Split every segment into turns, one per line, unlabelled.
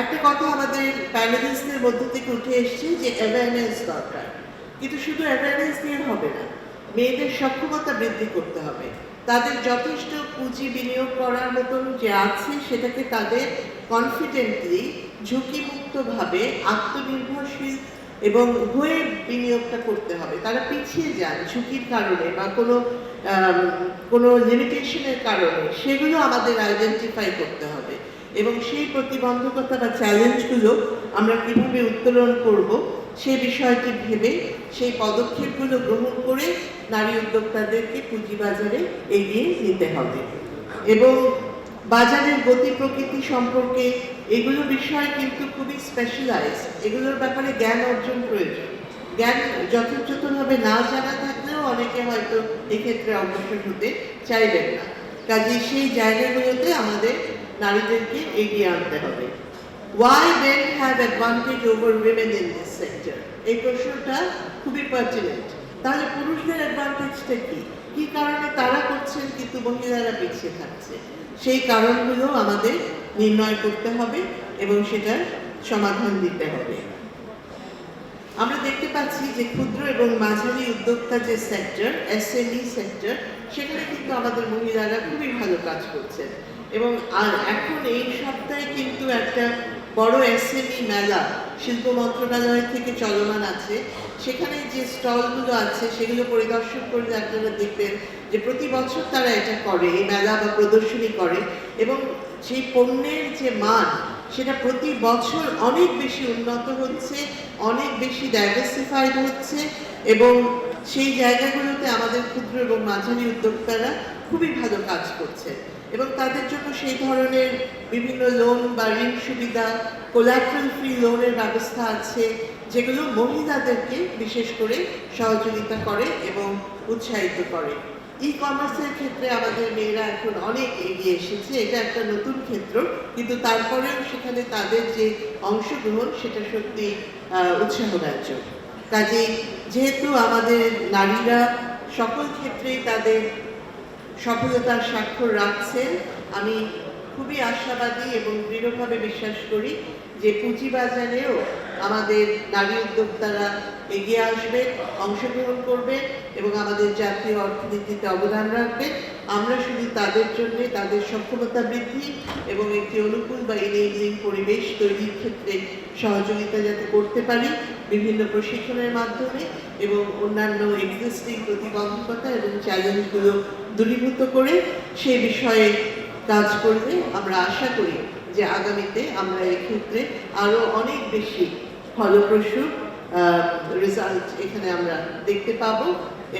একটা কথা আমাদের প্যানেলিস্টদের মধ্য থেকে উঠে এসছে যে অ্যাওয়ারনেস দরকার। কিন্তু শুধু অ্যাওয়ারনেস দিয়ে হবে না, মেয়েদের সক্ষমতা বৃদ্ধি করতে হবে। তাদের যথেষ্ট পুঁজি বিনিয়োগ করার মতন যে আছে, সেটাকে তাদের কনফিডেন্টলি ঝুঁকিমুক্তভাবে আত্মনির্ভরশীল এবং হয়ে বিনিয়োগটা করতে হবে। তারা পিছিয়ে যান ঝুঁকির কারণে বা কোনো কোনো লিমিটেশনের কারণে। সেগুলো আমাদের আইডেন্টিফাই করতে হবে। এবং সেই প্রতিবন্ধকতা বা চ্যালেঞ্জগুলো আমরা কীভাবে উত্তোলন করব, সে বিষয়টি ভেবে সেই পদক্ষেপগুলো গ্রহণ করে নারী উদ্যোক্তাদেরকে পুঁজিবাজারে এগিয়ে নিতে হবে। এবং বাজারের গতি প্রকৃতি সম্পর্কে এগুলো বিষয় কিন্তু খুবই স্পেশালাইজ এগুলোর ব্যাপারে জ্ঞান অর্জন প্রয়োজন। জ্ঞান যথাযথভাবে না জানা থাকলেও অনেকে হয়তো এক্ষেত্রে অগ্রসর হতে চাইবেন না। কাজে সেই জায়গাগুলোতে আমাদের নারীদেরকে এগিয়ে আনতে হবে। Why men have advantage over women in this sector এই প্রশ্নটা খুবই পার্টিনেন্ট তাহলে পুরুষদের অ্যাডভান্টেজটা কি? কি কারণে তারা করছেন, কিন্তু মহিলারা পিছিয়ে থাকছে? সেই কারণগুলো আমাদের নির্ণয় করতে হবে এবং সেটার সমাধান দিতে হবে। আমরা দেখতে পাচ্ছি যে ক্ষুদ্র এবং মাঝারি উদ্যোক্তা যে সেক্টর এসএমই সেক্টর সেখানে কিন্তু আমাদের মহিলারা খুবই ভালো কাজ করছেন। এবং আর এখন এই সপ্তাহে কিন্তু একটা বড় এসএমই মেলা, শিল্প মন্ত্রণালয় থেকে চলমান আছে। সেখানে যে স্টলগুলো আছে, সেগুলো পরিদর্শন করলে আপনারা দেখবেন যে প্রতি বছর তারা এটা করে, এই মেলা বা প্রদর্শনী করে এবং সেই পণ্যের যে মান, সেটা প্রতি বছর অনেক বেশি উন্নত হচ্ছে, অনেক বেশি ডাইভার্সিফাইড হচ্ছে এবং সেই জায়গাগুলোতে আমাদের ক্ষুদ্র এবং মাঝারি উদ্যোক্তারা খুবই ভালো কাজ করছে। এবং তাদের জন্য সেই ধরনের বিভিন্ন লোন বা ঋণ সুবিধা কোলাট্রাল ফ্রি লোনের ব্যবস্থা আছে যেগুলো মহিলাদেরকে বিশেষ করে সহযোগিতা করে এবং উৎসাহিত করে। ই কমার্সের ক্ষেত্রে আমাদের মেয়েরা এখন অনেক এগিয়ে এসেছে এটা একটা নতুন ক্ষেত্র কিন্তু তারপরেও সেখানে তাদের যে অংশগ্রহণ সেটা সত্যি আহ, উৎসাহব্যঞ্জক। কাজেই যেহেতু আমাদের নারীরা সকল ক্ষেত্রেই তাদের সফলতার স্বাক্ষর রাখছেন। আমি খুবই আশাবাদী এবং দৃঢ়ভাবে বিশ্বাস করি যে পুঁজিবাজারেও আমাদের নারী উদ্যোক্তারা এগিয়ে আসবে, অংশগ্রহণ করবেন এবং আমাদের জাতীয় অর্থনীতিতে অবদান রাখবে। আমরা শুধু তাদের জন্য তাদের সক্ষমতা বৃদ্ধি এবং একটি অনুকূল বা ইনেবলিং পরিবেশ তৈরির ক্ষেত্রে সহযোগিতা যাতে করতে পারি বিভিন্ন প্রশিক্ষণের মাধ্যমে এবং অন্যান্য এক্সিস্টিং প্রতিবন্ধকতা এবং চ্যালেঞ্জগুলো দূরীভূত করে, সে বিষয়ে কাজ করবে। আমরা আশা করি যে আগামীতে আমরা এক্ষেত্রে আরও অনেক বেশি ফলপ্রসূ রেজাল্ট এখানে আমরা দেখতে পাবো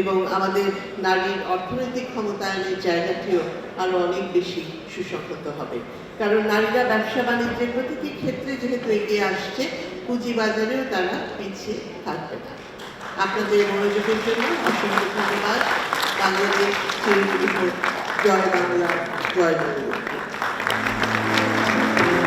এবং আমাদের নারীর অর্থনৈতিক ক্ষমতায়নের জায়গাটিও আরও অনেক বেশি সুসংহত হবে। কারণ নারীরা ব্যবসা বাণিজ্যের প্রতিটি ক্ষেত্রে যেহেতু এগিয়ে আসছে, পুঁজিবাজারেও তারা পিছিয়ে থাকবে না। আপনাদের মনোযোগের জন্য অসংখ্য ধন্যবাদ। বাংলাদেশ でありながら加えています。